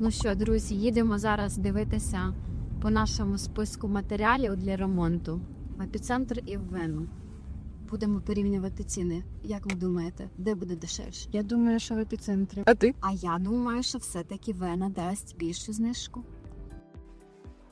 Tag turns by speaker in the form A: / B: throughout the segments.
A: Ну що, друзі, їдемо зараз дивитися по нашому списку матеріалів для ремонту в епіцентр і в Вену. Будемо порівнювати ціни. Як ви думаєте, де буде дешевше?
B: Я думаю, що в епіцентрі. А ти?
A: А я думаю, що все-таки Вена дасть більшу знижку.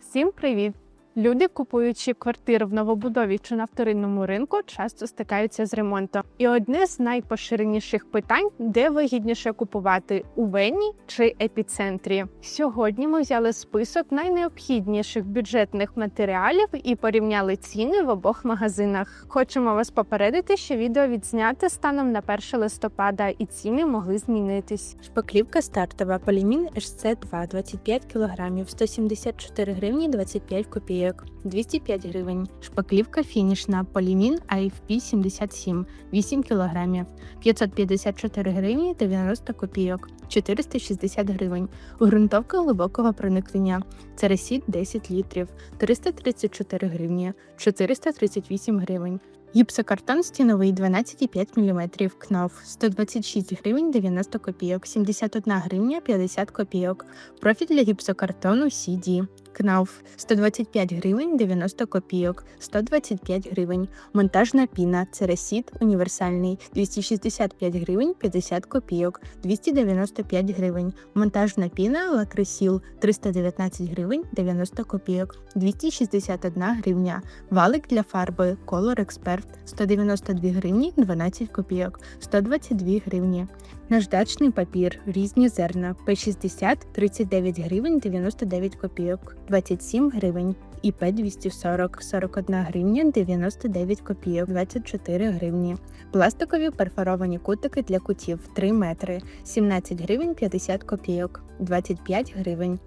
C: Всім привіт! Люди, купуючи квартири в новобудові чи на вторинному ринку, часто стикаються з ремонтом. І одне з найпоширеніших питань, де вигідніше купувати у Вені чи епіцентрі. Сьогодні ми взяли список найнеобхідніших бюджетних матеріалів і порівняли ціни в обох магазинах. Хочемо вас попередити, що відео відзняте станом на 1 листопада, і ціни могли змінитись.
D: Шпаклівка стартова Полімін HC2 25 кг 174 гривні 25 копійок 205 гривень. Шпаклівка фінішна Полімін AFP 77 8 кг 554 гривні 90 копійок 460 гривень. Грунтовка глибокого проникнення Цересіт 10 літрів 334 гривні 438 гривень. Гіпсокартон стіновий 12,5 мм, КНАФ 126 гривень 90 копійок, 71 гривня 50 копійок. Профіль для гіпсокартону CD. КНАФ 125 гривень 90 копійок, 125 гривень. Монтажна піна Цересіт універсальний 265 гривень 50 копійок, 295 гривень. Монтажна піна Лакресіл 319 гривень 90 копійок, 261 гривня. Валик для фарби Color Expert 192 гривні 12 копійок, 122 гривні. Наждачний папір, різні зерна. П60 39 гривень 99 копійок, 27 гривень. ІП 240 41 гривня 99 копійок, 24 гривні. Пластикові перфоровані кутики для кутів. 3 метри. 17 гривень 50 копійок, 25 гривень.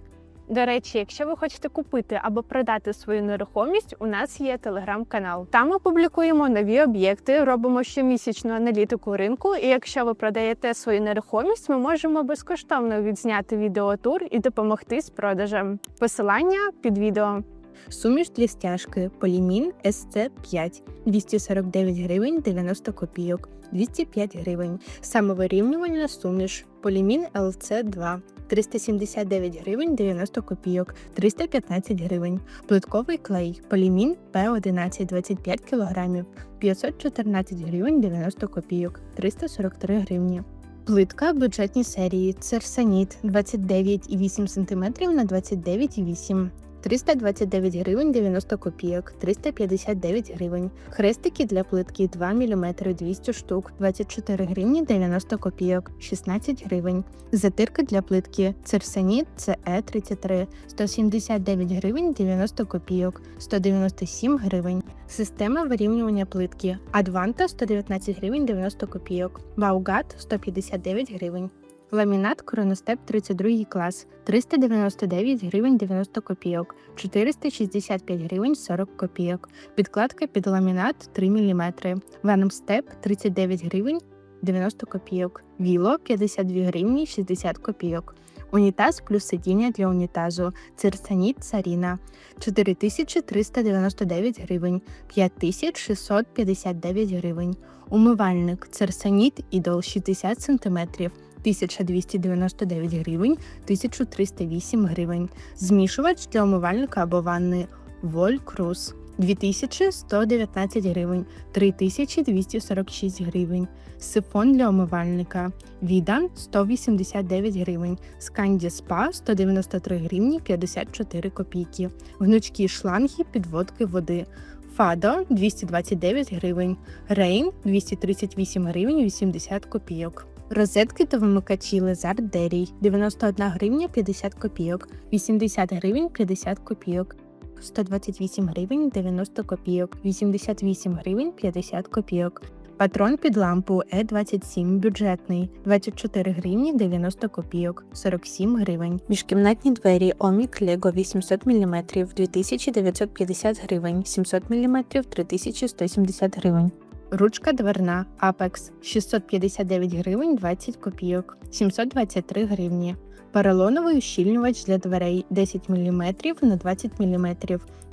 C: До речі, якщо ви хочете купити або продати свою нерухомість, у нас є телеграм-канал. Там ми публікуємо нові об'єкти, робимо щомісячну аналітику ринку. І якщо ви продаєте свою нерухомість, ми можемо безкоштовно відзняти відеотур і допомогти з продажем. Посилання під відео.
D: Суміш для стяжки Полімін СЦ5 249 гривень 90 копійок, 205 гривень. Самовирівнювальна суміш Полімін ЛЦ2 379 гривень 90 копійок, 315 гривень. Плитковий клей Полімін П11 25 кг 514 гривень 90 копійок, 343 гривні. Плитка бюджетні серії Церсаніт 29,8 см на 29,8 см. 329 гривень 90 копійок, 359 гривень. Хрестики для плитки 2 мм 200 штук, 24 гривні 90 копійок, 16 гривень. Затирка для плитки Церсаніт CE 33 179 гривень 90 копійок, 197 гривень. Система вирівнювання плитки Адванта 119 гривень 90 копійок, Баугат 159 гривень. Ламінат Короностеп 32 клас 399 гривень 90 копійок, 465 гривень 40 копійок. Підкладка під ламінат 3 мм. Venom Step 39 гривень 90 копійок. Віло 52 гривні 60 копійок. Унітаз плюс сидіння для унітазу. Цирсаніт Саріна 4399 гривень, 5659 гривень. Умивальник Церсаніт Ідол 60 см 1299 гривень, 1308 гривень. Змішувач для умивальника або ванни Воль Круз 2119 гривень, 3246 гривень. Сифон для умивальника Відан 189 гривень. Сканді Спа 193 гривні 54 копійки. Гнучкі шланги підводки води. Фадо 229 гривень. Рейн 238 гривень 80 копійок. Розетки та вимикачі Лезар Дерій 91 гривня 50 копійок, 80 гривень 50 копійок, 128 гривень 90 копійок, 88 гривень 50 копійок. Патрон під лампу Е27 бюджетний. 24 гривні 90 копійок, 47 гривень. Міжкімнатні двері Омік Лего 800 мм 2950 гривень, 700 мм 3170 гривень. Ручка дверна Apex 659 гривень 20 копійок, 723 гривні. Поролоновий ущільнювач для дверей 10 мм на 20 мм,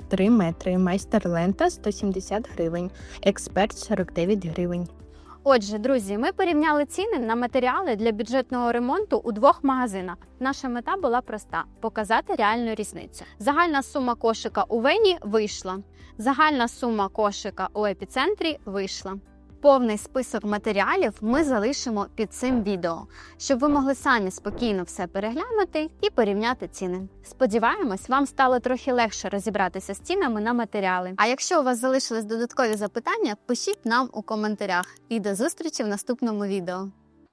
D: 3 метри. Майстер лента 170 гривень, експерт 49 гривень.
A: Отже, друзі, ми порівняли ціни на матеріали для бюджетного ремонту у двох магазинах. Наша мета була проста: показати реальну різницю. Загальна сума кошика у Вені вийшла. Загальна сума кошика у епіцентрі вийшла. Повний список матеріалів ми залишимо під цим відео, щоб ви могли самі спокійно все переглянути і порівняти ціни. Сподіваємось, вам стало трохи легше розібратися з цінами на матеріали. А якщо у вас залишились додаткові запитання, пишіть нам у коментарях. І до зустрічі в наступному відео.